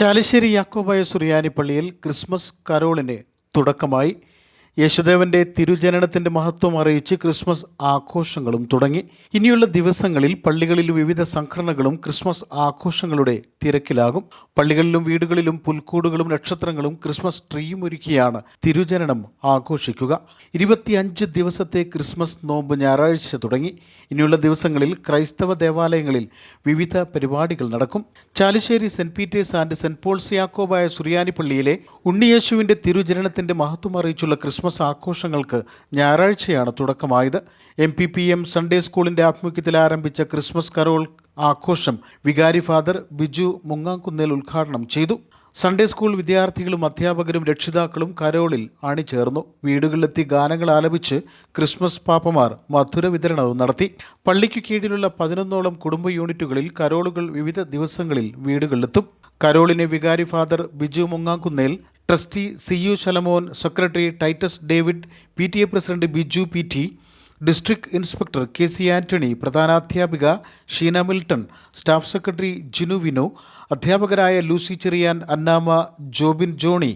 ചാലിശ്ശേരി യാക്കോബായ സുറിയാനി പള്ളിയിൽ ക്രിസ്മസ് കരോളിന് തുടക്കമായി. യേശുദേവന്റെ തിരുജനനത്തിന്റെ മഹത്വം അറിയിച്ച് ക്രിസ്മസ് ആഘോഷങ്ങളും തുടങ്ങി. ഇനിയുള്ള ദിവസങ്ങളിൽ പള്ളികളിൽ വിവിധ സംഘടനകളും ക്രിസ്മസ് ആഘോഷങ്ങളുടെ തിരക്കിലാകും. പള്ളികളിലും വീടുകളിലും പുൽക്കൂടുകളും നക്ഷത്രങ്ങളും ക്രിസ്മസ് ട്രീയും ഒരുക്കിയാണ് തിരുജനനം ആഘോഷിക്കുക. ഇരുപത്തിയഞ്ച് ദിവസത്തെ ക്രിസ്മസ് നോമ്പ് ഞായറാഴ്ച തുടങ്ങി. ഇനിയുള്ള ദിവസങ്ങളിൽ ക്രൈസ്തവ ദേവാലയങ്ങളിൽ വിവിധ പരിപാടികൾ നടക്കും. Chalissery Saint Peter's and Saint Paul's Yakobaya Suriyani പള്ളിയിലെ ഉണ്ണിയേശുവിന്റെ തിരുജനനത്തിന്റെ മഹത്വം അറിയിച്ചുള്ള ക്രിസ്മസ് ആഘോഷങ്ങൾക്ക് ഞായറാഴ്ചയാണ് തുടക്കമായത്. M P P M Sunday സ്കൂളിന്റെ ആഭിമുഖ്യത്തിൽ ആരംഭിച്ച ക്രിസ്മസ് കരോൾ ആഘോഷം വികാരി ഫാദർ ബിജു മുങ്ങാങ്കുന്നേൽ ഉദ്ഘാടനം ചെയ്തു. സൺഡേ സ്കൂൾ വിദ്യാർത്ഥികളും അധ്യാപകരും രക്ഷിതാക്കളും കരോളിൽ അണിചേർന്നു. വീടുകളിലെത്തി ഗാനങ്ങൾ ആലപിച്ച് ക്രിസ്മസ് പാപ്പമാർ മധുര വിതരണവും നടത്തി. പള്ളിക്കു കീഴിലുള്ള പതിനൊന്നോളം കുടുംബ യൂണിറ്റുകളിൽ കരോളുകൾ വിവിധ ദിവസങ്ങളിൽ വീടുകളിലെത്തും. കരോളിനെ വികാരി father Biju Mungankunnel trustee C U Shalamon secretary Titus David P T A president Biju P T district inspector K C Antony പ്രധാനാധ്യാപിക Sheena Milton staff secretary Jinu Vinu അധ്യാപകരായ Lucy Cheriyan Annamma Jobin Johnny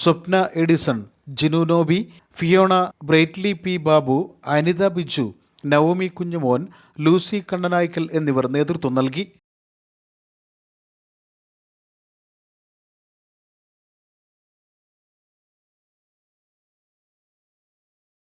Swapna Edison Jinu Noby Fiona Brightly P Babu Anitha Biju Naomi Kunjumon Lucy Kannanaickal എന്നിവർ നേതൃത്വം നൽകി.